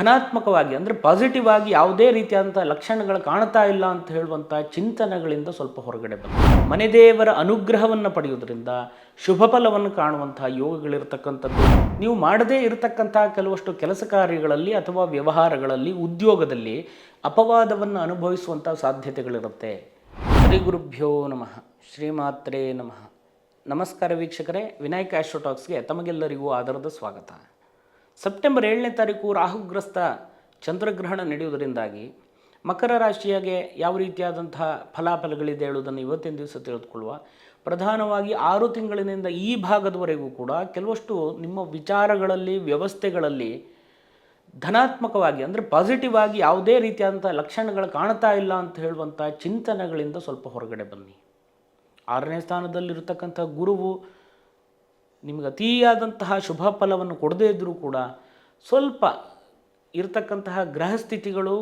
ಧನಾತ್ಮಕವಾಗಿ, ಅಂದರೆ ಪಾಸಿಟಿವ್ ಆಗಿ ಯಾವುದೇ ರೀತಿಯಾದಂಥ ಲಕ್ಷಣಗಳು ಕಾಣ್ತಾ ಇಲ್ಲ ಅಂತ ಹೇಳುವಂಥ ಚಿಂತನೆಗಳಿಂದ ಸ್ವಲ್ಪ ಹೊರಗಡೆ ಬಂದ ಮನೆದೇವರ ಅನುಗ್ರಹವನ್ನು ಪಡೆಯುವುದರಿಂದ ಶುಭ ಫಲವನ್ನು ಕಾಣುವಂತಹ ಯೋಗಗಳಿರ್ತಕ್ಕಂಥದ್ದು. ನೀವು ಮಾಡದೇ ಇರತಕ್ಕಂತಹ ಕೆಲವಷ್ಟು ಕೆಲಸ ಕಾರ್ಯಗಳಲ್ಲಿ ಅಥವಾ ವ್ಯವಹಾರಗಳಲ್ಲಿ, ಉದ್ಯೋಗದಲ್ಲಿ ಅಪವಾದವನ್ನು ಅನುಭವಿಸುವಂಥ ಸಾಧ್ಯತೆಗಳಿರುತ್ತೆ. ಶ್ರೀ ಗುರುಭ್ಯೋ ನಮಃ. ಶ್ರೀಮಾತ್ರೇ ನಮಃ. ನಮಸ್ಕಾರ ವೀಕ್ಷಕರೇ. ವಿನಾಯಕ ಆಸ್ಟ್ರೋಟಾಕ್ಸ್ಗೆ ತಮಗೆಲ್ಲರಿಗೂ ಆಧಾರದ ಸ್ವಾಗತ. ಸೆಪ್ಟೆಂಬರ್ ಏಳನೇ ತಾರೀಕು ರಾಹುಗ್ರಸ್ತ ಚಂದ್ರಗ್ರಹಣ ನಡೆಯುವುದರಿಂದಾಗಿ ಮಕರ ರಾಶಿಯಾಗೆ ಯಾವ ರೀತಿಯಾದಂತಹ ಫಲಾಫಲಗಳಿದೆ ಹೇಳುವುದನ್ನು ಇವತ್ತಿನ ದಿವಸ ತಿಳಿದುಕೊಳ್ಳುವ. ಪ್ರಧಾನವಾಗಿ ಆರು ತಿಂಗಳಿನಿಂದ ಈ ಭಾಗದವರೆಗೂ ಕೂಡ ಕೆಲವಷ್ಟು ನಿಮ್ಮ ವಿಚಾರಗಳಲ್ಲಿ, ವ್ಯವಸ್ಥೆಗಳಲ್ಲಿ ಧನಾತ್ಮಕವಾಗಿ ಅಂದರೆ ಪಾಸಿಟಿವ್ ಆಗಿ ಯಾವುದೇ ರೀತಿಯಾದಂಥ ಲಕ್ಷಣಗಳು ಕಾಣ್ತಾ ಇಲ್ಲ ಅಂತ ಹೇಳುವಂಥ ಚಿಂತನೆಗಳಿಂದ ಸ್ವಲ್ಪ ಹೊರಗಡೆ ಬನ್ನಿ. ಆರನೇ ಸ್ಥಾನದಲ್ಲಿರತಕ್ಕಂಥ ಗುರುವು ನಿಮಗೆ ಅತಿಯಾದಂತಹ ಶುಭ ಫಲವನ್ನು ಕೊಡದೇ ಇದ್ದರೂ ಕೂಡ ಸ್ವಲ್ಪ ಇರತಕ್ಕಂತಹ ಗ್ರಹಸ್ಥಿತಿಗಳು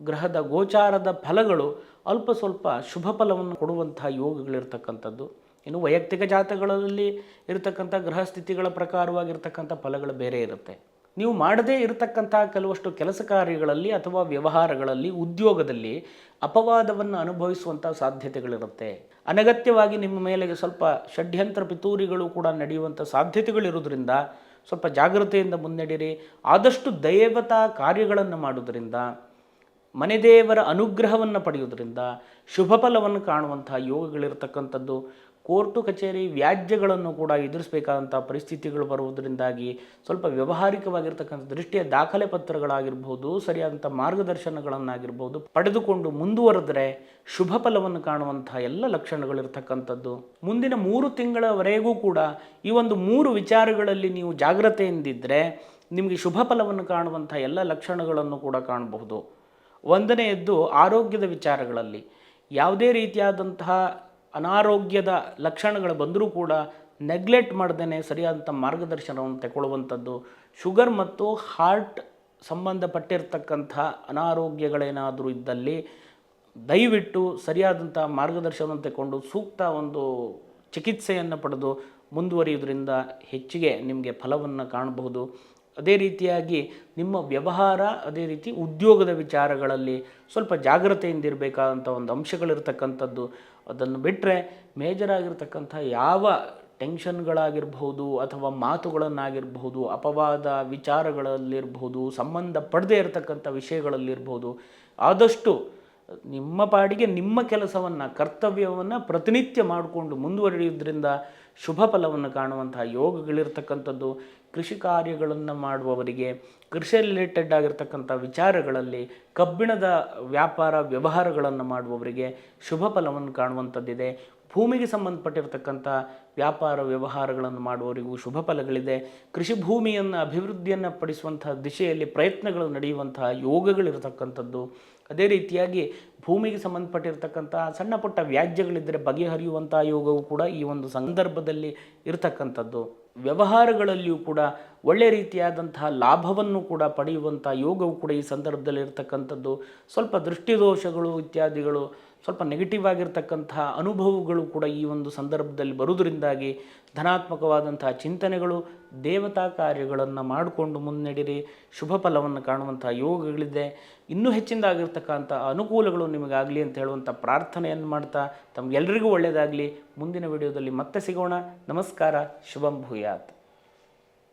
ಗ್ರಹದ ಗೋಚಾರದ ಫಲಗಳು ಅಲ್ಪ ಸ್ವಲ್ಪ ಶುಭ ಫಲವನ್ನು ಕೊಡುವಂತಹ ಯೋಗಗಳಿರ್ತಕ್ಕಂಥದ್ದು. ಇನ್ನು ವೈಯಕ್ತಿಕ ಜಾತಗಳಲ್ಲಿ ಇರತಕ್ಕಂಥ ಗ್ರಹಸ್ಥಿತಿಗಳ ಪ್ರಕಾರವಾಗಿರ್ತಕ್ಕಂಥ ಫಲಗಳು ಬೇರೆ ಇರುತ್ತೆ. ನೀವು ಮಾಡದೇ ಇರತಕ್ಕಂತಹ ಕೆಲವಷ್ಟು ಕೆಲಸ ಕಾರ್ಯಗಳಲ್ಲಿ ಅಥವಾ ವ್ಯವಹಾರಗಳಲ್ಲಿ, ಉದ್ಯೋಗದಲ್ಲಿ ಅಪವಾದವನ್ನು ಅನುಭವಿಸುವಂಥ ಸಾಧ್ಯತೆಗಳಿರುತ್ತೆ. ಅನಗತ್ಯವಾಗಿ ನಿಮ್ಮ ಮೇಲೆ ಸ್ವಲ್ಪ ಷಡ್ಯಂತ್ರ ಪಿತೂರಿಗಳು ಕೂಡ ನಡೆಯುವಂಥ ಸಾಧ್ಯತೆಗಳಿರೋದ್ರಿಂದ ಸ್ವಲ್ಪ ಜಾಗ್ರತೆಯಿಂದ ಮುನ್ನಡೆಯಿರಿ. ಆದಷ್ಟು ದೈವತಾ ಕಾರ್ಯಗಳನ್ನು ಮಾಡೋದರಿಂದ ಮನೆದೇವರ ಅನುಗ್ರಹವನ್ನು ಪಡೆಯುವುದರಿಂದ ಶುಭ ಫಲವನ್ನು ಕಾಣುವಂಥ ಯೋಗಗಳಿರ್ತಕ್ಕಂಥದ್ದು. ಕೋರ್ಟು ಕಚೇರಿ ವ್ಯಾಜ್ಯಗಳನ್ನು ಕೂಡ ಎದುರಿಸಬೇಕಾದಂಥ ಪರಿಸ್ಥಿತಿಗಳು ಬರುವುದರಿಂದಾಗಿ ಸ್ವಲ್ಪ ವ್ಯವಹಾರಿಕವಾಗಿರ್ತಕ್ಕಂಥ ದೃಷ್ಟಿಯ ದಾಖಲೆ ಪತ್ರಗಳಾಗಿರ್ಬೋದು ಸರಿಯಾದಂಥ ಮಾರ್ಗದರ್ಶನಗಳನ್ನಾಗಿರ್ಬೋದು, ಪಡೆದುಕೊಂಡು ಮುಂದುವರೆದರೆ ಶುಭ ಫಲವನ್ನು ಕಾಣುವಂಥ ಎಲ್ಲ ಲಕ್ಷಣಗಳಿರ್ತಕ್ಕಂಥದ್ದು. ಮುಂದಿನ ಮೂರು ತಿಂಗಳವರೆಗೂ ಕೂಡ ಈ ಒಂದು ಮೂರು ವಿಚಾರಗಳಲ್ಲಿ ನೀವು ಜಾಗ್ರತೆಯಿಂದಿದ್ದರೆ ನಿಮಗೆ ಶುಭ ಫಲವನ್ನು ಕಾಣುವಂಥ ಎಲ್ಲ ಲಕ್ಷಣಗಳನ್ನು ಕೂಡ ಕಾಣಬಹುದು. ಒಂದನೆಯದ್ದು ಆರೋಗ್ಯದ ವಿಚಾರಗಳಲ್ಲಿ. ಯಾವುದೇ ರೀತಿಯಾದಂತಹ ಅನಾರೋಗ್ಯದ ಲಕ್ಷಣಗಳು ಬಂದರೂ ಕೂಡ ನೆಗ್ಲೆಕ್ಟ್ ಮಾಡ್ದೇ ಸರಿಯಾದಂಥ ಮಾರ್ಗದರ್ಶನವನ್ನು ತಗೊಳ್ಳುವಂಥದ್ದು ಶುಗರ್ ಮತ್ತು ಹಾರ್ಟ್ ಸಂಬಂಧಪಟ್ಟಿರ್ತಕ್ಕಂಥ ಅನಾರೋಗ್ಯಗಳೇನಾದರೂ ಇದ್ದಲ್ಲಿ ದಯವಿಟ್ಟು ಸರಿಯಾದಂಥ ಮಾರ್ಗದರ್ಶನವನ್ನು ತಗೊಂಡು ಸೂಕ್ತ ಒಂದು ಚಿಕಿತ್ಸೆಯನ್ನು ಪಡೆದು ಮುಂದುವರಿಯುವುದರಿಂದ ಹೆಚ್ಚಿಗೆ ನಿಮಗೆ ಫಲವನ್ನು ಕಾಣಬಹುದು. ಅದೇ ರೀತಿಯಾಗಿ ನಿಮ್ಮ ವ್ಯವಹಾರ, ಅದೇ ರೀತಿ ಉದ್ಯೋಗದ ವಿಚಾರಗಳಲ್ಲಿ ಸ್ವಲ್ಪ ಜಾಗ್ರತೆಯಿಂದ ಇರಬೇಕಾದಂಥ ಒಂದು ಅಂಶಗಳಿರ್ತಕ್ಕಂಥದ್ದು. ಅದನ್ನು ಬಿಟ್ಟರೆ ಮೇಜರ್ ಆಗಿರ್ತಕ್ಕಂಥ ಯಾವ ಟೆನ್ಷನ್ಗಳಾಗಿರ್ಬಹುದು ಅಥವಾ ಮಾತುಗಳನ್ನಾಗಿರ್ಬಹುದು, ಅಪವಾದ ವಿಚಾರಗಳಲ್ಲಿರ್ಬಹುದು, ಸಂಬಂಧ ಪಡದೇ ಇರತಕ್ಕಂಥ ವಿಷಯಗಳಲ್ಲಿರ್ಬೋದು ಆದಷ್ಟು ನಿಮ್ಮ ಪಾಡಿಗೆ ನಿಮ್ಮ ಕೆಲಸವನ್ನು, ಕರ್ತವ್ಯವನ್ನು ಪ್ರತಿನಿತ್ಯ ಮಾಡಿಕೊಂಡು ಮುಂದುವರಿಯುವುದರಿಂದ ಶುಭ ಫಲವನ್ನು ಕಾಣುವಂತಹ ಯೋಗಗಳಿರ್ತಕ್ಕಂಥದ್ದು, ಕೃಷಿ ಕಾರ್ಯಗಳನ್ನು ಮಾಡುವವರಿಗೆ, ಕೃಷಿ ರಿಲೇಟೆಡ್ ಆಗಿರ್ತಕ್ಕಂಥ ವಿಚಾರಗಳಲ್ಲಿ, ಕಬ್ಬಿಣದ ವ್ಯಾಪಾರ ವ್ಯವಹಾರಗಳನ್ನು ಮಾಡುವವರಿಗೆ ಶುಭ ಫಲವನ್ನು ಕಾಣುವಂಥದ್ದಿದೆ. ಭೂಮಿಗೆ ಸಂಬಂಧಪಟ್ಟಿರ್ತಕ್ಕಂಥ ವ್ಯಾಪಾರ ವ್ಯವಹಾರಗಳನ್ನು ಮಾಡುವವರಿಗೂ ಶುಭ ಫಲಗಳಿದೆ. ಕೃಷಿ ಭೂಮಿಯನ್ನು ಅಭಿವೃದ್ಧಿಯನ್ನು ಪಡಿಸುವಂತಹ ದಿಶೆಯಲ್ಲಿ ಪ್ರಯತ್ನಗಳು ನಡೆಯುವಂತಹ ಯೋಗಗಳಿರತಕ್ಕಂಥದ್ದು. ಅದೇ ರೀತಿಯಾಗಿ ಭೂಮಿಗೆ ಸಂಬಂಧಪಟ್ಟಿರ್ತಕ್ಕಂಥ ಸಣ್ಣ ಪುಟ್ಟ ವ್ಯಾಜ್ಯಗಳಿದ್ದರೆ ಬಗೆಹರಿಯುವಂಥ ಯೋಗವು ಕೂಡ ಈ ಒಂದು ಸಂದರ್ಭದಲ್ಲಿ ಇರತಕ್ಕಂಥದ್ದು. ವ್ಯವಹಾರಗಳಲ್ಲಿಯೂ ಕೂಡ ಒಳ್ಳೆ ರೀತಿಯಾದಂತಹ ಲಾಭವನ್ನು ಕೂಡ ಪಡೆಯುವಂಥ ಯೋಗವು ಕೂಡ ಈ ಸಂದರ್ಭದಲ್ಲಿ ಇರತಕ್ಕಂಥದ್ದು. ಸ್ವಲ್ಪ ದೃಷ್ಟಿದೋಷಗಳು ಇತ್ಯಾದಿಗಳು ಸ್ವಲ್ಪ ನೆಗೆಟಿವ್ ಆಗಿರ್ತಕ್ಕಂತಹ ಅನುಭವಗಳು ಕೂಡ ಈ ಒಂದು ಸಂದರ್ಭದಲ್ಲಿ ಬರುವುದರಿಂದಾಗಿ ಧನಾತ್ಮಕವಾದಂತಹ ಚಿಂತನೆಗಳು ದೇವತಾ ಕಾರ್ಯಗಳನ್ನು ಮಾಡಿಕೊಂಡು ಮುನ್ನಡೆಯಿರಿ, ಶುಭ ಫಲವನ್ನು ಕಾಣುವಂತಹ ಯೋಗಗಳಿದೆ. ಇನ್ನೂ ಹೆಚ್ಚಿನದಾಗಿರ್ತಕ್ಕಂಥ ಅನುಕೂಲಗಳು ನಿಮಗಾಗಲಿ ಅಂತ ಹೇಳುವಂಥ ಪ್ರಾರ್ಥನೆಯನ್ನು ಮಾಡ್ತಾ ತಮಗೆಲ್ಲರಿಗೂ ಒಳ್ಳೆಯದಾಗಲಿ ಮುಂದಿನ ವಿಡಿಯೋದಲ್ಲಿ ಮತ್ತೆ ಸಿಗೋಣ. ನಮಸ್ಕಾರ, ಶುಭಂ ಭೂಯಾತ್.